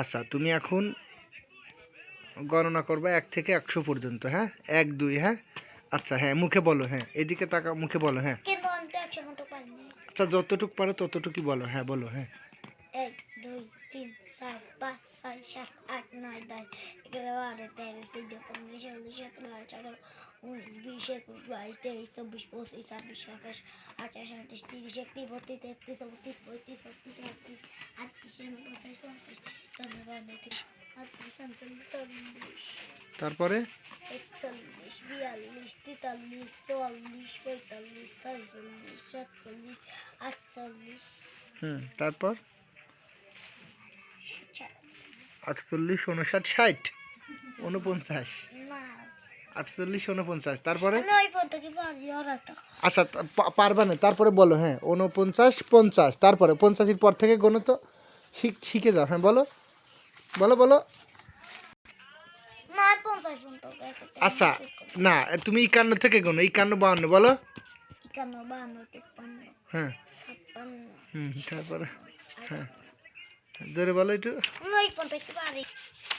আচ্ছা তুমি এখন গণনা করবে এক থেকে একশো পর্যন্ত হ্যাঁ? এক দুই হ্যাঁ? আচ্ছা হ্যাঁ মুখে বলো হ্যাঁ এদিকে তাকা মুখে বলো হ্যাঁ। আচ্ছা যতটুকু পারো ততটুকুই বলো হ্যাঁ বলো হ্যাঁ। এক দুই তিন চার পাঁচ ছয় সাত নয় দশ এগারো বারো তেরো চোদ্দ পনেরো ষোলো সতেরো আঠারো উনিশ বিশ একুশ বাইশ তেইশ চব্বিশ পঁচিশ ছাব্বিশ সাতাশ আঠাশ উনত্রিশ তিরিশ একত্রিশ বত্রিশ তেত্রিশ চৌত্রিশ পঁয়ত্রিশ ছত্রিশ আটত্রিশ আটত্রিশ উনপঞ্চাশ পঞ্চাশ চল্লিশ বাহাত্তর আটত্রিশ উনচল্লিশ চল্লিশ তারপরে একচল্লিশ বিয়াল্লিশ তেতাল্লিশ চুয়াল্লিশ পঁয়তাল্লিশ ছয়চল্লিশ সাতচল্লিশ আটচল্লিশ হুম তারপর আটচল্লিশ উনষাট ষাট। উনপঞ্চাশ। না আটচল্লিশ উনপঞ্চাশ। তারপরে? আচ্ছা পারবা না। তারপরে বলো হ্যাঁ উনপঞ্চাশ পঞ্চাশ। তারপরে পঞ্চাশের পর থেকে গণ তো শিখ- শিখে যাও। হ্যাঁ বলো। বলো বলো। আচ্ছা না। তুমি একান্ন থেকে গণো একান্ন বাহান্ন বলো। হ্যাঁ। হুম তারপরে হ্যাঁ। জোরে বলো একটু।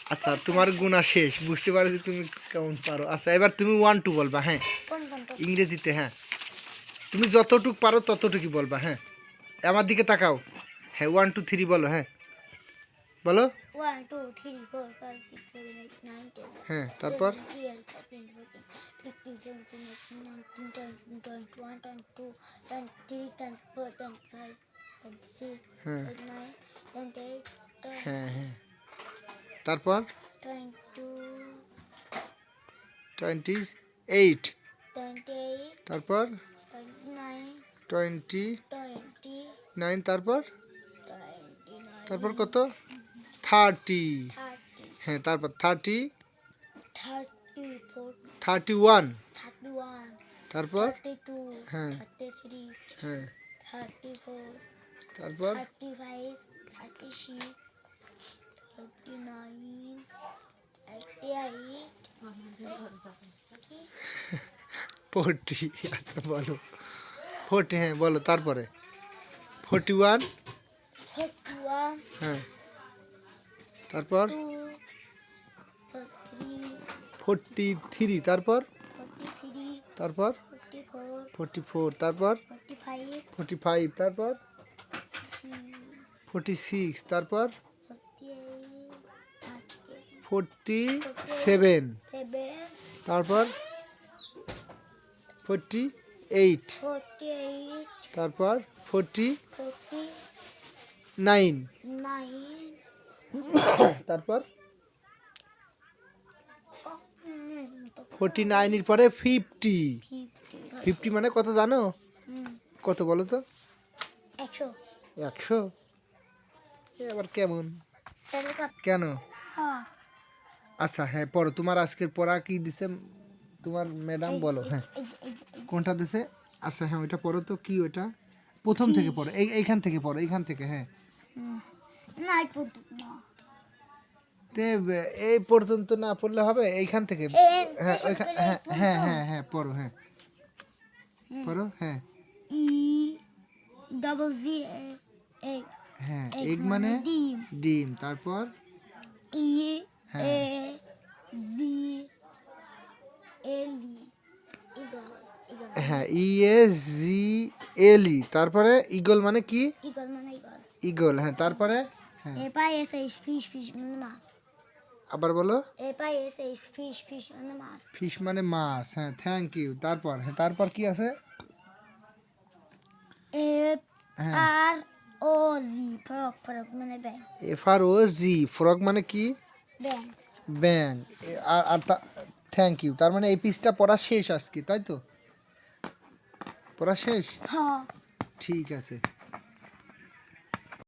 আচ্ছা তোমার গুণা শেষ। বুঝতে পারো যে তুমি কেমন পারো। আচ্ছা এবার তুমি ওয়ান টু বলবা হ্যাঁ? ইংরেজিতে হ্যাঁ। তুমি যতটুক পারো ততটুকুই বলবা হ্যাঁ? আমার দিকে তাকাও। হ্যাঁ ওয়ান টু থ্রি বলো হ্যাঁ? বলো। হ্যাঁ তারপর? Thirteen fourteen fifteen seventeen eighteen nineteen twenty twenty one twenty two twenty three twenty four twenty five twenty six হ্যাঁ টোয়েন্টি নাইন টোয়েন্টি এইট হ্যাঁ হ্যাঁ তারপর twenty two twenty eight twenty eight তারপর twenty nine twenty twenty nine তারপর twenty nine তারপর কত thirty thirty হ্যাঁ তারপর thirty thirty four thirty one thirty one তারপর থার্টি টু হ্যাঁ। থার্টি থ্রি হ্যাঁ থার্টি ফোর তারপর thirty five thirty six thirty nine thirty eight forty আচ্ছা বলো ফোরটি হ্যাঁ বলো তারপরে ফোরটি ওয়ান থার্টি ওয়ান হ্যাঁ তারপর টু থ্রি ফোরটি থ্রি তারপর ফোর্টি থ্রি তারপর ফোর্টি ফোর ফোরটি ফোর তারপর ফোর্টি ফাইভ ফোরটি ফাইভ তারপর সিক্স ফোরটি সিক্স তারপর? ফোর্টি সেভেন তারপর? ফোরটি এইট তারপর? ফোরটি নাইন তারপর? ফোরটি নাইনের পরে ফিফটি ফিফটি মানে কত জানো? কত বলো তো? একশো। একশো। এ আবার কেমন? কেন? হ্যাঁ। আচ্ছা হ্যাঁ পড়ো। তোমার আজকের পড়া কি দিছে? তোমার ম্যাডাম বলো হ্যাঁ। কোনটা দিছে? আচ্ছা হ্যাঁ ওইটা পড়ো তো। কি ওইটা? প্রথম থেকে পড়ো। এই এইখান থেকে পড়ো এইখান থেকে হ্যাঁ। এই তে এই পর্যন্ত না পড়লে হবে? এইখান থেকে। হ্যাঁ হ্যাঁ হ্যাঁ হ্যাঁ হ্যাঁ পড়ো হ্যাঁ। পড়ো হ্যাঁ। ডাবল জি এগ এগ মানে? ডিম। ডিম তারপর? ই হ্যাঁ। A G L E eagle eagle. হ্যাঁ ই এস জি এল। ই তারপরে ইগল মানে কি? ইগল মানে ইগল। ইগল হ্যাঁ তারপরে? হ্যাঁ। এ পাই এসে ফিশ ফিশ মানে মাছ। আবার বলো? এ পাই এসে ফিশ ফিশ মানে মাছ। ফিশ মানে মাছ হ্যাঁ থ্যাংক ইউ তারপর হ্যাঁ তারপর কি আছে? এ হ্যাঁ। আর ও জি ফরক ফরক মানে ব্যাং এফ আর ও জি ফ্রগ মানে কি? ব্যাং ব্যাং আর আর থ্যাংক ইউ তার মানে এই পিসটা পড়া শেষ আজকে তাই তো? পড়া শেষ? হ্যাঁ। ঠিক আছে।